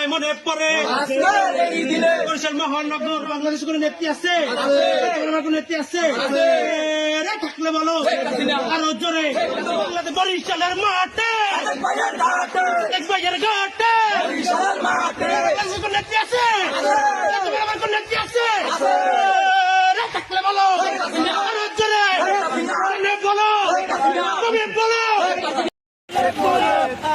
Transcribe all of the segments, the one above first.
তোমায় মনে পড়ে। বরিশাল মহানগর বাংলাদেশ কোনো নেত্রী আছে? কোনো নেত্রী আছে? থাকলে বলো। আরও জোরে। বরিশালের মাঠে। ঘাটে। কোনো নেত্রী আছে? আমার কোনো নেত্রী আছে? থাকলে বলো আরও জোরে তুমি বলো তুমি বলো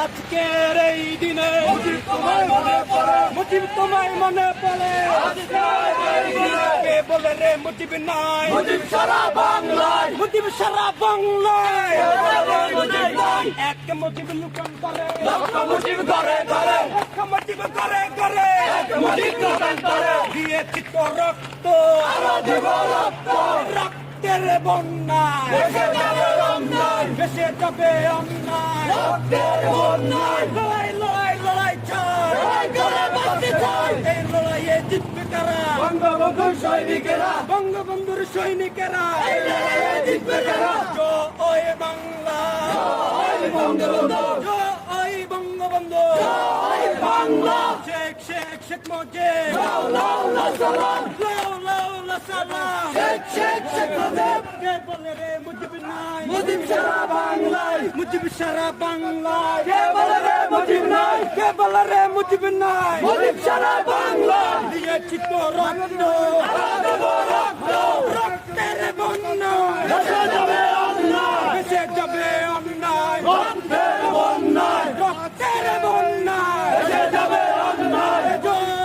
আজকের এই দিনে মুজিব তোমায় মনে পড়ে। মুজিব তোমায় মনে পড়ে। কে বলে রে মুজিব নাই? মুজিব সারা বাংলায়। মুজিব সারা বাংলায়। এক মুজিব লুকান করে। লক্ষ মুজিব করে লক্ষ মুজিব করে করে এক মুজিব লুকান করে। দিয়েছি তো রক্ত। আরও দিব রক্ত। রক্তের বন্যায়। দেশে দেশে যাবে অন্যায় রক্তের বন্যায় লড়াই লড়াই লড়াই চাই। লড়াই করে বাঁচতে চাই। এই লড়াইয়ে জিতবে কারা? বঙ্গবন্ধুর সৈনিকেরা। বঙ্গবন্ধুর সৈনিকেরা। এই লড়াইয়ে জিতবে কারা? জয় বাংলা। জয় বঙ্গবন্ধু। জয় বঙ্গবন্ধু। জয় বাংলা। শেখ শেখ শেখ মুজিব। লাউ লাউ লা সালাম। লাউ লাউ লা সালাম। মুজিব কে বলে রে মুজিব নাই মুজিব সারা বাংলায় মুজিব সারা বাংলায় কে বলে রে মুজিব নাই কে বলে রে মুজিব নাই মুজিব সারা বাংলা দিয়েছি তো রক্ত দেব রক্ত রক্তের বন্যায় দেশে যাবে অন্যায় দেশে যাবে অন্যায় রক্তের বন্যায় রক্তের বন্যায় দেশে যাবে অন্যায় জয়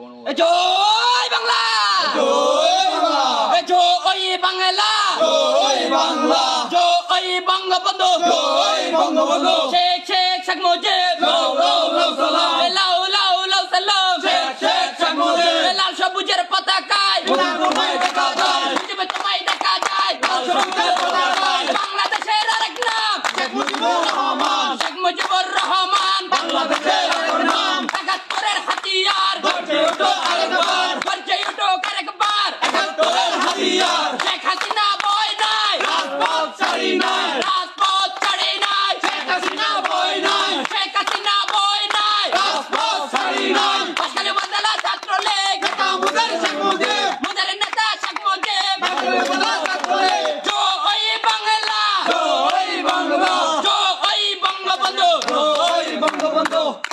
বাংলা জয় বাংলা জয় বাংলা জয় বাংলা জয় বঙ্গবন্ধু জয় বঙ্গবন্ধু শেখ শেখ শেখ মুজিব লাউ লাউ লাউ সালাম লাউ লাউ লাউ সালাম শেখ শেখ শেখ মুজিব লাল সবুজের পতাকায় তোমায় দেখা যায় মুজিবে তোমায় দেখা যায় লাল সবুজের পতাকায় বাংলাদেশের আরেক নাম শেখ মুজিবুর রহমান শেখ মুজিবুর রহমান বাংলাদেশের আরেক নাম একাত্তরের হাতিয়ার গর্জে ওঠো আরেকবার গর্জে ওঠো আরেকবার একাত্তরের হাতিয়ার শেখ হাসিনা বয় নাই রাজপথ ছাড়ি নাই রাজপথ ছাড়ি নাই শেখ হাসিনা বয় নাই শেখ হাসিনা বয় নাই রাজপথ ছাড়ি নাই পাশালে বাদালা ছাত্র লীগ নেতা মুদের শেখ মুজিব মুদের নেতা শেখ মুজিব পাশালে বাদালা ছাত্র লীগ জয় বাংলা জয় বাংলা জয় বঙ্গবন্ধু জয় বঙ্গবন্ধু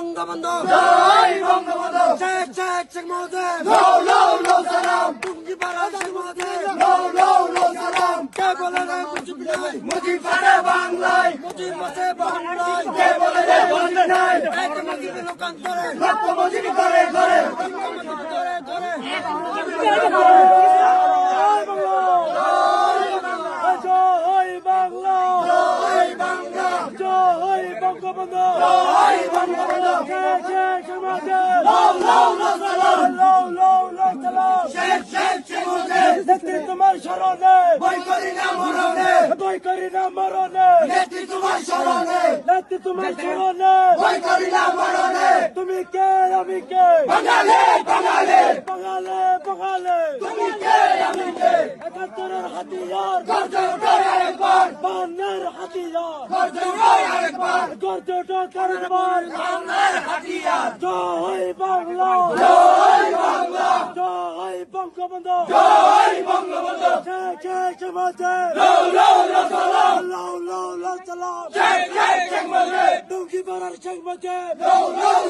বঙ্গবন্ধু। জয় বঙ্গবন্ধু। শেখ শেখ শেখ মুজিব লাউ লাউ লাউ সালাম। টুঙ্গি পাড়া শেখ মুজিব লাউ লাউ লাউ সালাম। কে বলে রে মুজিব নাই মুজিব পাড়া বাংলায়। মুজিব বসে বাংলায় কে বলে রে মুজিব নাই এক মুজিব লোকান্তরে লক্ষ মুজিব করে করে ধরে। ধরে জয় বাংলা জয় বাংলা জয় বঙ্গবন্ধু জয় বঙ্গবন্ধু শেখ শেখ মুজিব লাউ লাউ লাউ লাউ লাউ লাউ শেখ শেখ শেখ নেত্রী তোমার স্মরণে বই করি না মরণে। বই করি না মরণে নেত্রী তোমার কে একাত্তরের হাতিয়ার গর্জে ওঠো কারবার বাংলার হাতিয়ার জয় বাংলা। জয় বাংলা। বঙ্গবন্ধু। জয় বঙ্গবন্ধু। শেখ শেখ মুজিব লও লও লও সালাম লাউ লাউ লাউ সালাম শেখ শেখ শেখ পাড়ার শেখ মুজিব লও লও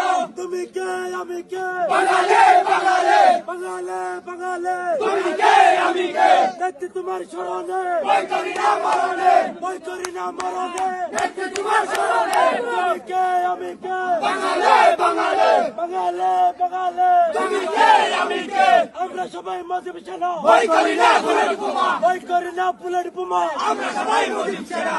লও তুমি কে আমি কে? বাঙালি বাঙালি। বাঙালে বাঙালে। তুমি কে আমি কে? দেখতে তোমার স্মরণে। ভয় করি না মরণে। ভয় করি না মরণে। দেখতে তোমার স্মরণে। তুমি কে আমি কে? বাঙালি। বাঙালি। বাঙালে বাঙালে। তুমি কে আমি কে আমরা সবাই মজিব সেনা ভয় করি না ভুলের বোমা ভয় করি না বুলেট বোমা আমরা সবাই মুজিব সেনা।